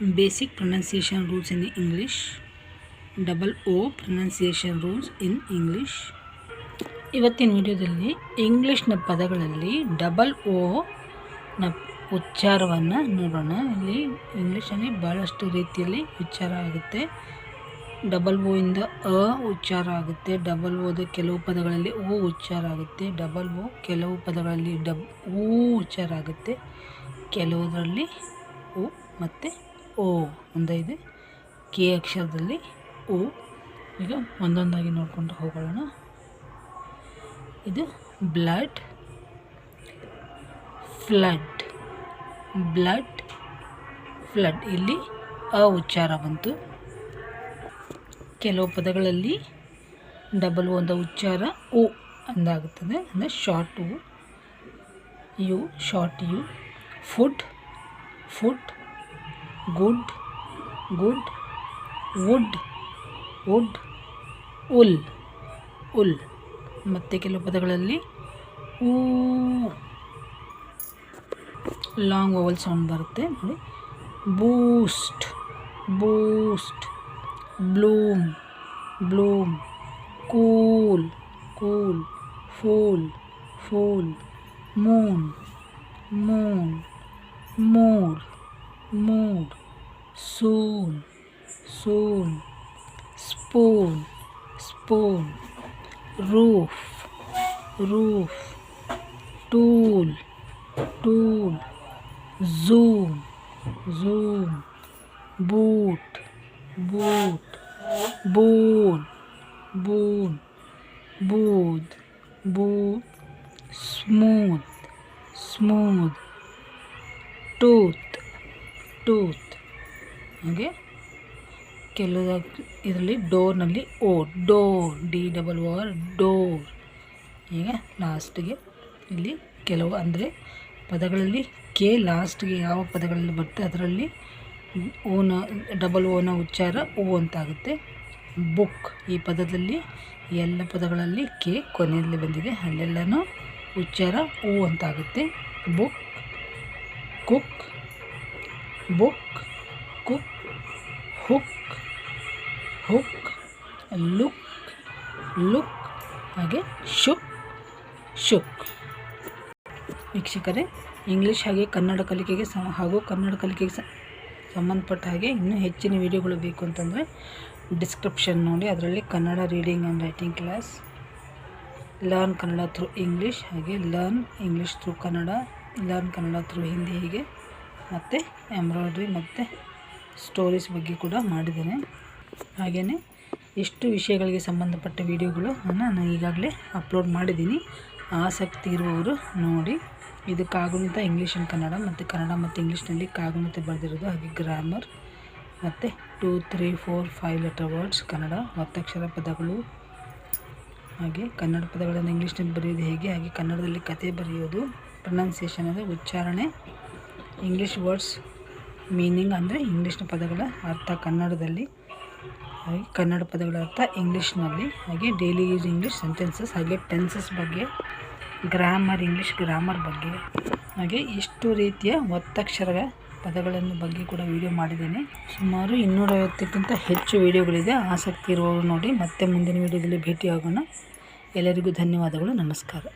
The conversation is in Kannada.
Basic pronunciation rules in English double O pronunciation rules in English ಇವತ್ತಿನ ವಿಡಿಯೋದಲ್ಲಿ ಇಂಗ್ಲೀಷ್ನ ಪದಗಳಲ್ಲಿ ಡಬಲ್ನ ಉಚ್ಚಾರವನ್ನು ನೋಡೋಣ. ಇಲ್ಲಿ ಇಂಗ್ಲೀಷಲ್ಲಿ ಭಾಳಷ್ಟು ರೀತಿಯಲ್ಲಿ ಉಚ್ಚಾರ ಆಗುತ್ತೆ. ಡಬಲ್ ಓ ಇಂದ ಅ ಉಚ್ಚಾರ ಆಗುತ್ತೆ. ಡಬಲ್ ಓದ ಕೆಲವು ಪದಗಳಲ್ಲಿ ಓ ಉಚ್ಚಾರ ಆಗುತ್ತೆ. ಡಬಲ್ ಓ ಕೆಲವು ಪದಗಳಲ್ಲಿ ಡಬ್ ಊ ಉಚ್ಚಾರ ಆಗುತ್ತೆ. ಕೆಲವುದರಲ್ಲಿ ಓ ಮತ್ತು ಓ ಒಂದೇ ಇದೆ. ಕೆ ಅಕ್ಷರದಲ್ಲಿ ಓ. ಈಗ ಒಂದೊಂದಾಗಿ ನೋಡಿಕೊಂಡು ಹೋಗೋಣ. ಇದು ಬ್ಲಡ್ ಫ್ಲಡ್ ಬ್ಲಡ್ ಫ್ಲಡ್ ಇಲ್ಲಿ ಅ ಉಚ್ಚಾರ ಬಂತು. ಕೆಲವು ಪದಗಳಲ್ಲಿ ಡಬಲ್ ಒಂದು ಉಚ್ಚಾರ ಉ ಅಂದಾಗುತ್ತದೆ. ಅಂದರೆ ಶಾರ್ಟ್ ಉ. U short U. Food food good good wood wood wool wool ಮತ್ತು ಕೆಲವು ಪದಗಳಲ್ಲಿ ಊ ಲಾಂಗ್ ಓವಲ್ ಸೌಂಡ್ ಬರುತ್ತೆ ನೋಡಿ boost boost bloom bloom cool cool fool fool moon moon mood mood spoon, spoon, spoon, spoon, roof, roof, tool, tool, zoom, zoom, boot, boot, Boot, boot. Boot, boot. smooth, smooth, tooth, tooth, ಹಾಗೆ ಕೆಲವು ಇದರಲ್ಲಿ ಡೋರ್ನಲ್ಲಿ O, door D double O R door. ಈಗ ಲಾಸ್ಟಿಗೆ ಇಲ್ಲಿ ಕೆಲವು ಅಂದರೆ ಪದಗಳಲ್ಲಿ ಕೆ ಲಾಸ್ಟ್ಗೆ ಯಾವ ಪದಗಳಲ್ಲಿ ಬರುತ್ತೆ ಅದರಲ್ಲಿ ಓನ ಡಬಲ್ ಓನ ಉಚ್ಚಾರ ಓ ಅಂತಾಗುತ್ತೆ. ಬುಕ್ ಈ ಪದದಲ್ಲಿ ಎಲ್ಲ ಪದಗಳಲ್ಲಿ ಕೆ ಕೊನೆಯಲ್ಲಿ ಬಂದಿದೆ. ಅಲ್ಲೆಲ್ಲನೂ ಉಚ್ಚಾರ ಓ ಅಂತಾಗುತ್ತೆ. Book, cook, book hook hook look look ಹಾಗೆ ಶುಕ್ ಶುಕ್. ವೀಕ್ಷಕರೇ ಇಂಗ್ಲೀಷ್ ಹಾಗೆ ಕನ್ನಡ ಕಲಿಕೆಗೆ ಸಮ, ಹಾಗೂ ಕನ್ನಡ ಕಲಿಕೆಗೆ ಸಂಬಂಧಪಟ್ಟ ಹಾಗೆ ಇನ್ನೂ ಹೆಚ್ಚಿನ ವಿಡಿಯೋಗಳು ಬೇಕು ಅಂತಂದರೆ ಡಿಸ್ಕ್ರಿಪ್ಷನ್ ನೋಡಿ, ಅದರಲ್ಲಿ Kannada reading and writing class learn Kannada through English ಹಾಗೆ learn English through Kannada learn Kannada through Hindi ಹೀಗೆ, ಮತ್ತು ಎಂಬ್ರಾಯ್ಡ್ರಿ ಮತ್ತು ಸ್ಟೋರೀಸ್ ಬಗ್ಗೆ ಕೂಡ ಮಾಡಿದ್ದೇನೆ. ಹಾಗೆಯೇ ಎಷ್ಟು ವಿಷಯಗಳಿಗೆ ಸಂಬಂಧಪಟ್ಟ ವಿಡಿಯೋಗಳು ನಾನು ಈಗಾಗಲೇ ಅಪ್ಲೋಡ್ ಮಾಡಿದ್ದೀನಿ. ಆಸಕ್ತಿ ಇರುವವರು ನೋಡಿ. ಇದು ಕಾಗುಣಿತ ಇಂಗ್ಲೀಷ್ ಆ್ಯಂಡ್ ಕನ್ನಡ ಮತ್ತು ಕನ್ನಡ ಮತ್ತು ಇಂಗ್ಲೀಷ್ನಲ್ಲಿ ಕಾಗುಣಿತ ಬರೆದಿರೋದು. ಹಾಗೆ ಗ್ರಾಮರ್ ಮತ್ತು two three four five letter words Kannada ಒತ್ತಕ್ಷರ ಪದಗಳು. ಹಾಗೆ ಕನ್ನಡ ಪದಗಳನ್ನು ಇಂಗ್ಲೀಷ್ನಲ್ಲಿ ಬರೆಯೋದು ಹೇಗೆ? ಹಾಗೆ ಕನ್ನಡದಲ್ಲಿ ಕತೆ ಬರೆಯೋದು ಪ್ರೊನೌನ್ಸಿಯೇಷನ್ ಅಂದರೆ ಉಚ್ಚಾರಣೆ ಇಂಗ್ಲೀಷ್ ವರ್ಡ್ಸ್ ಮೀನಿಂಗ್ ಅಂದರೆ ಇಂಗ್ಲೀಷ್ನ ಪದಗಳ ಅರ್ಥ ಕನ್ನಡದಲ್ಲಿ. ಹಾಗೆ ಕನ್ನಡ ಪದಗಳ ಅರ್ಥ ಇಂಗ್ಲೀಷ್ನಲ್ಲಿ ಹಾಗೆ ಡೈಲಿ ಯೂಸ್ ಇಂಗ್ಲೀಷ್ ಸೆಂಟೆನ್ಸಸ್ ಹಾಗೆ ಟೆನ್ಸಸ್ ಬಗ್ಗೆ ಗ್ರಾಮರ್ ಇಂಗ್ಲೀಷ್ ಗ್ರಾಮರ್ ಬಗ್ಗೆ. ಹಾಗೆ ಇಷ್ಟು ರೀತಿಯ ಒತ್ತಕ್ಷರ ಪದಗಳನ್ನು ಬಗ್ಗೆ ಕೂಡ ವಿಡಿಯೋ ಮಾಡಿದ್ದೇನೆ. ಸುಮಾರು ಇನ್ನೂರೈವತ್ತಕ್ಕಿಂತ ಹೆಚ್ಚು ವಿಡಿಯೋಗಳಿದೆ ಆಸಕ್ತಿ ಇರುವವರು ನೋಡಿ ಮತ್ತೆ ಮುಂದಿನ ವಿಡಿಯೋದಲ್ಲಿ ಭೇಟಿಯಾಗೋಣ. ಎಲ್ಲರಿಗೂ ಧನ್ಯವಾದಗಳು. ನಮಸ್ಕಾರ.